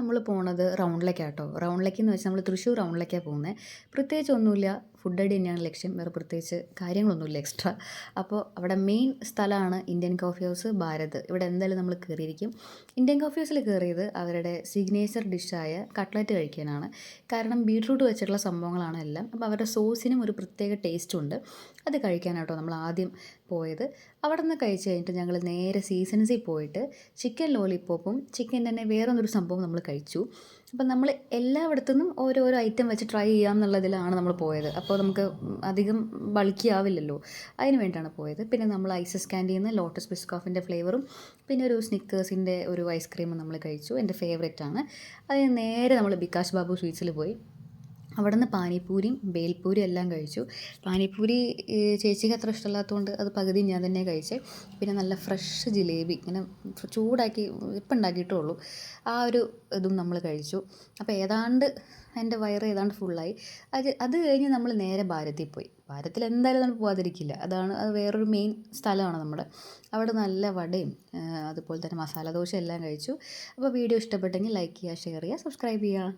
നമ്മൾ പോണത് റൗണ്ടിലേക്കാട്ടോ. റൗണ്ടിലേക്ക് എന്ന് വെച്ചാൽ നമ്മൾ തൃശ്ശൂർ റൗണ്ടിലേക്കാണ് പോകുന്നത് പ്രത്യേകിച്ച് ഒന്നുമില്ല. ഫുഡ് അടി തന്നെയാണ് ലക്ഷ്യം. വേറെ പ്രത്യേകിച്ച് കാര്യങ്ങളൊന്നുമില്ല എക്സ്ട്രാ അപ്പോൾ അവിടെ മെയിൻ സ്ഥലമാണ് ഇന്ത്യൻ കോഫി ഹൗസ് ഭാരത്. ഇവിടെ എന്തായാലും നമ്മൾ കയറിയിരിക്കും. ഇന്ത്യൻ കോഫി ഹൗസിൽ കയറിയത് അവരുടെ സിഗ്നേച്ചർ ഡിഷായ കട്ട്ലറ്റ് കഴിക്കാനാണ്. കാരണം ബീട്രൂട്ട് വെച്ചിട്ടുള്ള സംഭവങ്ങളാണ് എല്ലാം. അപ്പോൾ അവരുടെ സോസിനും ഒരു പ്രത്യേക ടേസ്റ്റ് ഉണ്ട്. അത് കഴിക്കാനാട്ടോ നമ്മൾ ആദ്യം പോയത്. അവിടെ നിന്ന് കഴിച്ച് കഴിഞ്ഞിട്ട് ഞങ്ങൾ നേരെ സീസൺസിൽ പോയിട്ട് ചിക്കൻ ലോലിപ്പോപ്പും ചിക്കൻ തന്നെ വേറൊന്നൊരു സംഭവം നമ്മൾ കഴിച്ചു. അപ്പം നമ്മൾ എല്ലായിടത്തുനിന്നും ഓരോരോ ഐറ്റം വെച്ച് ട്രൈ ചെയ്യാം എന്നുള്ളതിലാണ് നമ്മൾ പോയത്. അപ്പോൾ നമുക്ക് അധികം ബൾക്കി ആവില്ലല്ലോ. അതിന് വേണ്ടിയാണ് പോയത്. പിന്നെ നമ്മൾ ഐസസ് ക്യാൻഡിയിൽ നിന്ന് ലോട്ടസ് ബിസ്കോഫിന്റെ ഫ്ലേവറും പിന്നെ ഒരു സ്നിക്കേഴ്സിന്റെ ഒരു ഐസ്ക്രീമും നമ്മൾ കഴിച്ചു. എന്റെ ഫേവറേറ്റ് ആണ്. അതിന് നേരെ നമ്മൾ ബിക്കാഷ് ബാബു സ്വീറ്റ്സിൽ പോയി. അവിടെ നിന്ന് പാനിപ്പൂരിയും ബേൽപൂരി എല്ലാം കഴിച്ചു. പാനിപ്പൂരി ചേച്ചിക്ക് അത്ര ഇഷ്ടമല്ലാത്തതുകൊണ്ട് അത് പകുതി ഞാൻ തന്നെ കഴിച്ചേ. പിന്നെ നല്ല ഫ്രഷ് ജിലേബി ഇങ്ങനെ ചൂടാക്കി ഇപ്പം ഉണ്ടാക്കിയിട്ടേ ഉള്ളൂ. ആ ഒരു ഇതും നമ്മൾ കഴിച്ചു. അപ്പോൾ ഏതാണ്ട് എന്റെ വയറ് ഏതാണ്ട് ഫുള്ളായി. അത് അത് കഴിഞ്ഞ് നമ്മൾ നേരെ ഭാരതിൽ പോയി. ഭാരതത്തിൽ എന്തായാലും നമ്മൾ പോകാതിരിക്കില്ല അതാണ് അത് വേറൊരു മെയിൻ സ്ഥലമാണ് നമ്മുടെ. അവിടെ നല്ല വടയും അതുപോലെ തന്നെ മസാല ദോശ എല്ലാം കഴിച്ചു. അപ്പോൾ വീഡിയോ ഇഷ്ടപ്പെട്ടെങ്കിൽ ലൈക്ക് ചെയ്യുക ഷെയർ ചെയ്യുക സബ്സ്ക്രൈബ് ചെയ്യുക.